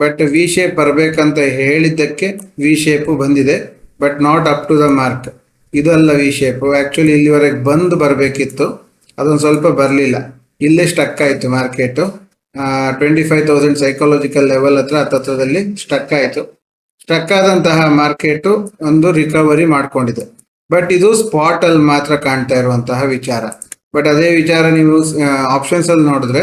But we shape ಬರಬೇಕಂತ ಹೇಳಿದ್ದಕ್ಕೆ V shape ಬಂದಿದೆ but not up to the mark ಇದಲ್ಲ ವಿ ಶೇಪು ಆ್ಯಕ್ಚುಲಿ ಇಲ್ಲಿವರೆಗೆ ಬಂದು ಬರಬೇಕಿತ್ತು. ಅದೊಂದು ಸ್ವಲ್ಪ ಬರಲಿಲ್ಲ. ಇಲ್ಲೇ ಸ್ಟಕ್ ಆಯಿತು market twenty five thousand psychological level ಹತ್ರ ಹತ್ತತ್ರದಲ್ಲಿ ಸ್ಟಕ್ ಆಯಿತು. ಸ್ಟಕ್ ಆದಂತಹ ಮಾರ್ಕೆಟು ಒಂದು ರಿಕವರಿ ಮಾಡಿಕೊಂಡಿದೆ. ಬಟ್ ಇದು ಸ್ಪಾಟಲ್ಲಿ ಮಾತ್ರ ಕಾಣ್ತಾ ಇರುವಂತಹ ವಿಚಾರ. ಬಟ್ ಅದೇ ವಿಚಾರ ನೀವು ಆಪ್ಷನ್ಸಲ್ಲಿ ನೋಡಿದ್ರೆ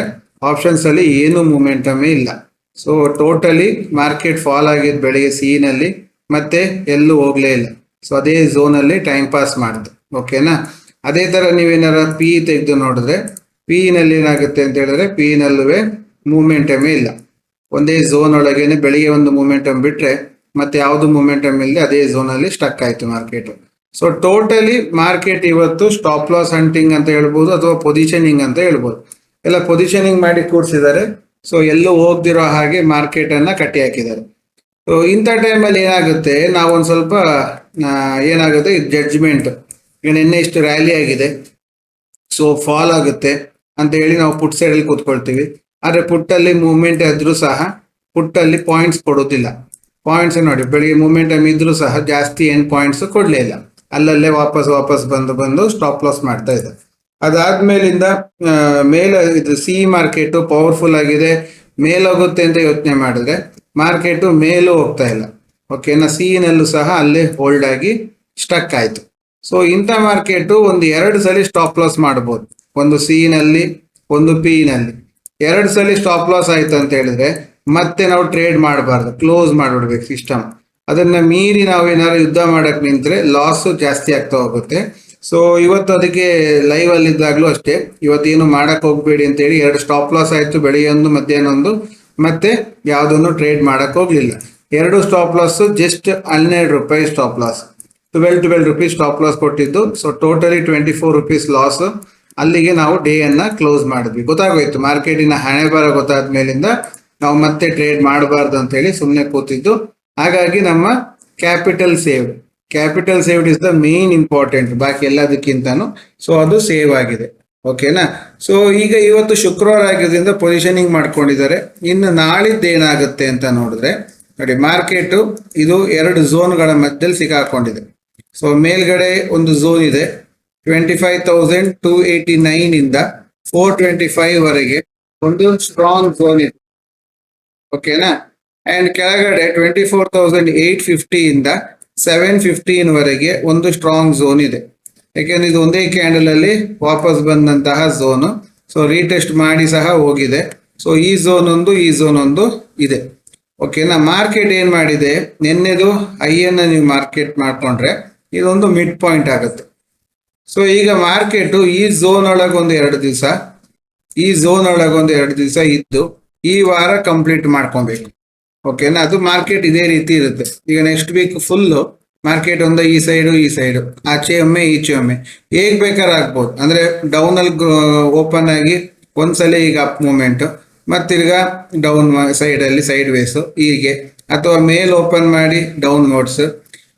ಆಪ್ಷನ್ಸಲ್ಲಿ ಏನು ಮೂಮೆಂಟಮೇ ಇಲ್ಲ. ಸೊ ಟೋಟಲಿ ಮಾರ್ಕೆಟ್ ಫಾಲ್ ಆಗಿದ್ದು ಬೆಳಿಗ್ಗೆ ಸಿ ನಲ್ಲಿ ಮತ್ತೆ ಎಲ್ಲೂ ಹೋಗ್ಲೇ ಇಲ್ಲ. ಸೊ ಅದೇ ಝೋನ್ ಅಲ್ಲಿ ಟೈಮ್ ಪಾಸ್ ಮಾಡ್ತು ಓಕೆನಾ ಅದೇ ತರ ನೀವೇನಾರ ಪಿ ತೆಗೆದು ನೋಡಿದ್ರೆ ಪಿ ನಲ್ಲಿ ಏನಾಗುತ್ತೆ ಅಂತ ಹೇಳಿದ್ರೆ ಪಿ ನಲ್ಲೂ ಮೂಮೆಂಟಮೇ ಇಲ್ಲ. ಒಂದೇ ಝೋನ್ ಒಳಗೇನೆ ಬೆಳಿಗ್ಗೆ ಒಂದು ಮೂಮೆಂಟಮ್ ಬಿಟ್ರೆ, ಮತ್ತೆ ಯಾವುದು ಮೂಮೆಂಟಮ್ ಇಲ್ಲದೆ ಅದೇ ಝೋನ್ ಅಲ್ಲಿ ಸ್ಟಕ್ ಆಯ್ತು ಮಾರ್ಕೆಟ್ ಸೊ ಟೋಟಲಿ ಮಾರ್ಕೆಟ್ ಇವತ್ತು ಸ್ಟಾಪ್ ಲಾಸ್ ಹಂಟಿಂಗ್ ಅಂತ ಹೇಳ್ಬೋದು, ಅಥವಾ ಪೊಸಿಷನಿಂಗ್ ಅಂತ ಹೇಳ್ಬೋದು. ಎಲ್ಲ ಪೊಸಿಷನಿಂಗ್ ಮಾಡಿ ಕೂರಿಸಿದ್ದಾರೆ. ಸೊ ಎಲ್ಲೂ ಹೋಗ್ದಿರೋ ಹಾಗೆ ಮಾರ್ಕೆಟ್ ಅನ್ನ ಕಟ್ಟಿ ಹಾಕಿದ್ದಾರೆ. ಸೊ ಇಂಥ ಟೈಮಲ್ಲಿ ಏನಾಗುತ್ತೆ? ನಾವೊಂದು ಸ್ವಲ್ಪ ಏನಾಗುತ್ತೆ? ಜಡ್ಜ್ಮೆಂಟ್ ನಿನ್ನೆ ಇಷ್ಟು ರ್ಯಾಲಿ ಆಗಿದೆ. ಸೊ ಫಾಲ್ ಆಗುತ್ತೆ ಅಂತ ಹೇಳಿ ನಾವು ಪುಟ್ ಸೈಡಲ್ಲಿ ಕೂತ್ಕೊಳ್ತೀವಿ. ಆದರೆ ಪುಟ್ಟಲ್ಲಿ ಮೂವ್ಮೆಂಟ್ ಇದ್ರೂ ಸಹ ಪುಟ್ಟಲ್ಲಿ ಪಾಯಿಂಟ್ಸ್ ಕೊಡೋದಿಲ್ಲ ಪಾಯಿಂಟ್ಸ್ ನೋಡಿ, ಬೆಳಿಗ್ಗೆ ಮೂಮೆಂಟಮ್ ಇದ್ರೂ ಸಹ ಜಾಸ್ತಿ ಏನು ಪಾಯಿಂಟ್ಸ್ ಕೊಡಲೇ ಇಲ್ಲ. ಅಲ್ಲಲ್ಲೇ ವಾಪಸ್ ವಾಪಸ್ ಬಂದು ಬಂದು ಸ್ಟಾಪ್ ಲಾಸ್ ಮಾಡ್ತಾ ಇದೆ. ಅದಾದ್ಮೇಲಿಂದ ಮೇಲೆ ಇದು ಸಿ ಮಾರ್ಕೆಟ್ ಪವರ್ಫುಲ್ ಆಗಿದೆ. ಮೇಲೋಗುತ್ತೆ ಅಂತ ಯೋಚನೆ ಮಾಡಿದ್ರೆ ಮಾರ್ಕೆಟ್ ಮೇಲೂ ಹೋಗ್ತಾ ಇಲ್ಲ. ಓಕೆನಾ ಸಿ ನಲ್ಲೂ ಸಹ ಅಲ್ಲೇ ಹೋಲ್ಡ್ ಆಗಿ ಸ್ಟಕ್ ಆಯಿತು. ಸೊ ಇಂಥ ಮಾರ್ಕೆಟ್ ಒಂದು ಎರಡು ಸಲ ಸ್ಟಾಪ್ ಲಾಸ್ ಮಾಡ್ಬೋದು. ಒಂದು ಸಿ ನಲ್ಲಿ, ಒಂದು ಪಿ ನಲ್ಲಿ. ಎರಡು ಸಲ ಸ್ಟಾಪ್ ಲಾಸ್ ಆಯಿತು ಅಂತ ಹೇಳಿದ್ರೆ, ಮತ್ತೆ ನಾವು ಟ್ರೇಡ್ ಮಾಡಬಾರ್ದು. ಕ್ಲೋಸ್ ಮಾಡಿಬಿಡ್ಬೇಕು ಸಿಸ್ಟಮ್ ಅದನ್ನ ಮೀರಿ ನಾವು ಏನಾದ್ರು ಯುದ್ಧ ಮಾಡಕ್ ನಿಂತರೆ ಲಾಸು ಜಾಸ್ತಿ ಆಗ್ತಾ ಹೋಗುತ್ತೆ. ಸೊ ಇವತ್ತು ಅದಕ್ಕೆ ಲೈವ್ ಅಲ್ಲಿ ಇದ್ದಾಗ್ಲೂ ಅಷ್ಟೇ. ಇವತ್ತೇನು ಹೋಗ್ಬೇಡಿ ಅಂತ ಹೇಳಿ ಎರಡು ಸ್ಟಾಪ್ ಲಾಸ್ ಆಯ್ತು ಮಧ್ಯಾಹ್ನ ಒಂದು ಮತ್ತೆ ಯಾವುದನ್ನು ಟ್ರೇಡ್ ಮಾಡಕ್ ಹೋಗ್ಲಿಲ್ಲ. ಎರಡು ಸ್ಟಾಪ್ ಲಾಸ್ ಜಸ್ಟ್ ಹನ್ನೆರಡು ರೂಪಾಯಿ stop loss twelve twelve rupees stop loss ಕೊಟ್ಟಿದ್ದು. So totally twenty four rupees loss ಅಲ್ಲಿಗೆ ನಾವು ಡೇ ಅನ್ನ ಕ್ಲೋಸ್ ಮಾಡಿದ್ವಿ. ಗೊತ್ತಾಗೋಯ್ತು, ಮಾರ್ಕೆಟಿನ ಹಣೆ ಬರ ಗೊತ್ತಾದ ಮೇಲಿಂದ ನಾವು ಮತ್ತೆ ಟ್ರೇಡ್ ಮಾಡಬಾರ್ದು ಅಂತ ಹೇಳಿ ಸುಮ್ಮನೆ ಕೂತಿದ್ದು. ಹಾಗಾಗಿ ನಮ್ಮ capital saved capital saved is the main important ಬಾಕಿ ಎಲ್ಲದಕ್ಕಿಂತನೂ. ಸೊ ಅದು ಸೇವ್ ಆಗಿದೆ. ಓಕೆನಾ ಸೊ ಈಗ ಇವತ್ತು ಶುಕ್ರವಾರ ಆಗಿರೋದ್ರಿಂದ ಪೊಸಿಷನಿಂಗ್ ಮಾಡ್ಕೊಂಡಿದ್ದಾರೆ. ಇನ್ನು ನಾಳಿದ್ದು ಏನಾಗುತ್ತೆ ಅಂತ ನೋಡಿದ್ರೆ, ನೋಡಿ ಮಾರ್ಕೆಟು ಇದು ಎರಡು ಝೋನ್ಗಳ ಮಧ್ಯದಲ್ಲಿ ಸಿಕ್ಕಾಕೊಂಡಿದೆ. ಸೊ ಮೇಲ್ಗಡೆ ಒಂದು ಝೋನ್ ಇದೆ. Twenty five thousand two eighty nine ಇಂದ ಫೋರ್ ಟ್ವೆಂಟಿ ಫೈವ್ ವರೆಗೆ ಒಂದು ಸ್ಟ್ರಾಂಗ್ ಝೋನ್ ಇದೆ. ಓಕೆನಾ ಅಂಡ್ ಕೆಳಗಡೆ twenty four thousand eight fifty ಇಂದ ಸೆವೆನ್ ಫಿಫ್ಟೀನ್ ವರೆಗೆ ಒಂದು ಸ್ಟ್ರಾಂಗ್ ಝೋನ್ ಇದೆ. ಯಾಕೆಂದ್ರೆ ಇದು ಒಂದೇ ಕ್ಯಾಂಡಲ್ ಅಲ್ಲಿ ವಾಪಸ್ ಬಂದಂತಹ ಝೋನ್ ಸೊ ರೀಟೆಸ್ಟ್ ಮಾಡಿ ಸಹ ಹೋಗಿದೆ. ಸೊ ಈ ಝೋನ್ ಒಂದು, ಈ ಝೋನ್ ಒಂದು ಇದೆ. ಓಕೆನಾ ಮಾರ್ಕೆಟ್ ಏನ್ ಮಾಡಿದೆ? ನಿನ್ನೆದು ಹೈಯನ್ನ ನೀವು ಮಾರ್ಕೆಟ್ ಮಾಡ್ಕೊಂಡ್ರೆ ಇದೊಂದು ಮಿಡ್ ಪಾಯಿಂಟ್ ಆಗುತ್ತೆ. ಸೊ ಈಗ ಮಾರ್ಕೆಟ್ ಈ ಝೋನ್ ಒಳಗೊಂದು ಎರಡು ದಿವಸ, ಈ ಝೋನ್ ಒಳಗೊಂದು ಎರಡು ದಿವಸ ಇದ್ದು ಈ ವಾರ ಕಂಪ್ಲೀಟ್ ಮಾಡ್ಕೊಬೇಕು. ಓಕೆನಾ ಅದು ಮಾರ್ಕೆಟ್ ಇದೇ ರೀತಿ ಇರುತ್ತೆ. ಈಗ ನೆಕ್ಸ್ಟ್ ವೀಕ್ ಫುಲ್ಲು ಮಾರ್ಕೆಟ್ ಒಂದು ಈ ಸೈಡು ಈ ಸೈಡು ಆಚೆ ಒಮ್ಮೆ, ಈಚೆ ಒಮ್ಮೆ. ಹೇಗ್ ಬೇಕಾದ್ರೆ ಆಗ್ಬೋದು. ಅಂದ್ರೆ ಡೌನ್ ಅಲ್ಲಿ ಓಪನ್ ಆಗಿ ಒಂದ್ಸಲ ಈಗ ಅಪ್ ಮೂಮೆಂಟ್ ಮತ್ತಿರ್ಗ ಡೌನ್ ಸೈಡ್ ಅಲ್ಲಿ ಸೈಡ್ ವೇಸು ಹೀಗೆ. ಅಥವಾ ಮೇಲ್ ಓಪನ್ ಮಾಡಿ ಡೌನ್ ನೋಟ್ಸ್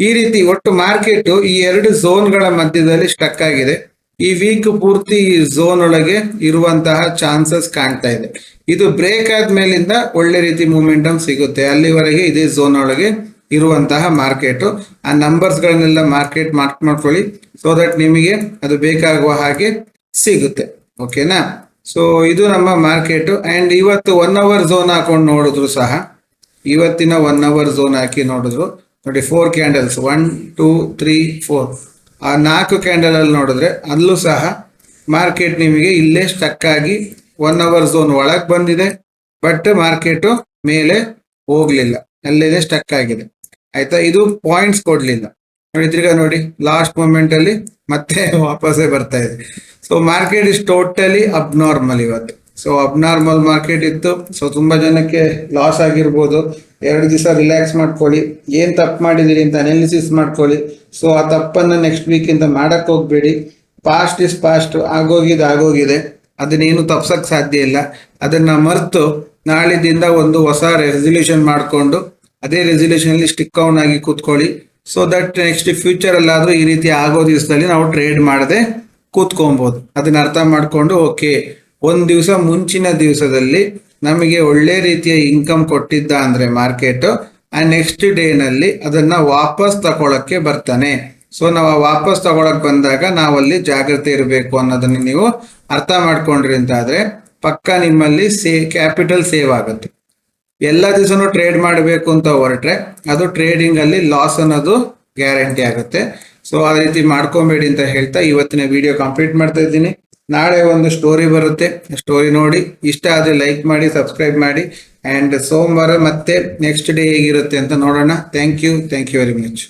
ಈ ರೀತಿ ಒಟ್ಟು ಮಾರ್ಕೆಟ್ ಈ ಎರಡು ಝೋನ್ಗಳ ಮಧ್ಯದಲ್ಲಿ ಸ್ಟಕ್ ಆಗಿದೆ. ಈ ವೀಕ್ ಪೂರ್ತಿ ಝೋನ್ ಒಳಗೆ ಇರುವಂತಹ ಚಾನ್ಸಸ್ ಕಾಣ್ತಾ ಇದೆ. ಇದು ಬ್ರೇಕ್ ಆದ್ಮೇಲಿಂದ ಒಳ್ಳೆ ರೀತಿ ಮೂಮೆಂಟಮ್ ಸಿಗುತ್ತೆ. ಅಲ್ಲಿವರೆಗೆ ಇದೇ ಝೋನ್ ಒಳಗೆ ಇರುವಂತಹ ಮಾರ್ಕೆಟ್ ಆ ನಂಬರ್ಸ್ ಗಳನ್ನೆಲ್ಲ ಮಾರ್ಕೆಟ್ ಮಾರ್ಕ್ ಮಾಡ್ಕೊಳ್ಳಿ. ಸೊ ದಟ್ ನಿಮಗೆ ಅದು ಬೇಕಾಗುವ ಹಾಗೆ ಸಿಗುತ್ತೆ. ಓಕೆನಾ ಸೊ ಇದು ನಮ್ಮ ಮಾರ್ಕೆಟ್ ಅಂಡ್ ಇವತ್ತು ಒನ್ ಅವರ್ ಝೋನ್ ಹಾಕೊಂಡು ನೋಡಿದ್ರು ಸಹ. ಇವತ್ತಿನ ಒನ್ ಅವರ್ ಝೋನ್ ಹಾಕಿ ನೋಡಿದ್ರು. ನೋಡಿ four candles one two three four ಆ ನಾಲ್ಕು ಕ್ಯಾಂಡಲ್ ಅಲ್ಲಿ ನೋಡಿದ್ರೆ ಅಲ್ಲೂ ಸಹ ಮಾರ್ಕೆಟ್ ನಿಮಗೆ ಇಲ್ಲೇ ಸ್ಟಕ್ ಆಗಿ ಒನ್ ಅವರ್ ಝೋನ್ ಒಳಗೆ ಬಂದಿದೆ ಬಟ್ ಮಾರ್ಕೆಟು ಮೇಲೆ ಹೋಗ್ಲಿಲ್ಲ. ಅಲ್ಲೇ ಸ್ಟಕ್ ಆಗಿದೆ. ಆಯ್ತಾ? ಇದು ಪಾಯಿಂಟ್ಸ್ ಕೊಡ್ಲಿಲ್ಲ. ನೋಡಿ, ತಿರ್ಗಾ ನೋಡಿ ಲಾಸ್ಟ್ ಮೂಮೆಂಟ್ ಅಲ್ಲಿ ಮತ್ತೆ ವಾಪಸ್ಸೇ ಬರ್ತಾ ಇದೆ. So market is totally abnormal ಇವತ್ತು. ಸೊ ಅಬ್ನಾರ್ಮಲ್ ಮಾರ್ಕೆಟ್ ಇತ್ತು. ಸೊ ತುಂಬಾ ಜನಕ್ಕೆ ಲಾಸ್ ಆಗಿರ್ಬೋದು. ಎರಡು ದಿವಸ ರಿಲ್ಯಾಕ್ಸ್ ಮಾಡ್ಕೊಳ್ಳಿ. ಏನು ತಪ್ಪು ಮಾಡಿದಿರಿ ಅಂತ ಅನಾಲಿಸಿಸ್ ಮಾಡ್ಕೊಳ್ಳಿ. ಸೊ ಆ ತಪ್ಪನ್ನ ನೆಕ್ಸ್ಟ್ ವೀಕ್ ಇಂದ ಮಾಡಕ್ ಹೋಗ್ಬೇಡಿ. ಪಾಸ್ಟ್ ಇಸ್ ಪಾಸ್ಟ್ ಆಗೋಗಿದೆ ಆಗೋಗಿದೆ. ಅದನ್ನೇನು ತಪ್ಸಕ್ ಸಾಧ್ಯ ಇಲ್ಲ. ಅದನ್ನ ಮರೆತು ನಾಳಿದಿಂದ ಒಂದು ಹೊಸ ರೆಸಲ್ಯೂಷನ್ ಮಾಡಿಕೊಂಡು, ಅದೇ ರೆಸಲ್ಯೂಷನ್ ಅಲ್ಲಿ ಸ್ಟಿಕ್ ಔನ್ ಆಗಿ ಕೂತ್ಕೊಳ್ಳಿ. ಸೊ ದಟ್ ನೆಕ್ಸ್ಟ್ ಫ್ಯೂಚರ್ ಅಲ್ಲಾದ್ರೂ ಈ ರೀತಿ ಆಗೋ ದಿವಸದಲ್ಲಿ ನಾವು ಟ್ರೇಡ್ ಮಾಡದೆ ಕೂತ್ಕೊಬಹುದು ಅದನ್ನ ಅರ್ಥ ಮಾಡ್ಕೊಂಡು ಓಕೆ ಒಂದ್ ದಿವಸ ಮುಂಚಿನ ದಿವಸದಲ್ಲಿ ನಮಗೆ ಒಳ್ಳೆ ರೀತಿಯ ಇನ್ಕಮ್ ಕೊಟ್ಟಿದ್ದ ಅಂದರೆ ಮಾರ್ಕೆಟ್ ಆ ನೆಕ್ಸ್ಟ್ ಡೇನಲ್ಲಿ ಅದನ್ನ ವಾಪಸ್ ತಗೊಳಕ್ಕೆ ಬರ್ತಾನೆ. ಸೊ ನಾವು ವಾಪಸ್ ತಗೊಳಕ್ ಬಂದಾಗ ನಾವಲ್ಲಿ ಜಾಗ್ರತೆ ಇರಬೇಕು ಅನ್ನೋದನ್ನ ನೀವು ಅರ್ಥ ಮಾಡ್ಕೊಂಡ್ರಿ ಅಂತ ಆದ್ರೆ ಪಕ್ಕ ನಿಮ್ಮಲ್ಲಿ ಸೇ ಕ್ಯಾಪಿಟಲ್ ಸೇವ್ ಆಗುತ್ತೆ. ಎಲ್ಲ ದಿವಸನೂ ಟ್ರೇಡ್ ಮಾಡಬೇಕು ಅಂತ ಹೊರಟ್ರೆ ಅದು ಟ್ರೇಡಿಂಗ್ ಅಲ್ಲಿ ಲಾಸ್ ಅನ್ನೋದು ಗ್ಯಾರಂಟಿ ಆಗುತ್ತೆ. ಸೊ ಆ ರೀತಿ ಮಾಡ್ಕೊಬೇಡಿ ಅಂತ ಹೇಳ್ತಾ ಇವತ್ತಿನ ವಿಡಿಯೋ ಕಂಪ್ಲೀಟ್ ಮಾಡ್ತಾ ಇದ್ದೀನಿ. ನಾಳೆ ಒಂದು ಸ್ಟೋರಿ ಬರುತ್ತೆ. ಸ್ಟೋರಿ ನೋಡಿ, ಇಷ್ಟ ಆದರೆ ಲೈಕ್ ಮಾಡಿ ಸಬ್ಸ್ಕ್ರೈಬ್ ಮಾಡಿ ಆ್ಯಂಡ್ ಸೋಮವಾರ ಮತ್ತೆ ನೆಕ್ಸ್ಟ್ ಡೇ ಹೇಗಿರುತ್ತೆ ಅಂತ ನೋಡೋಣ. Thank you thank you very much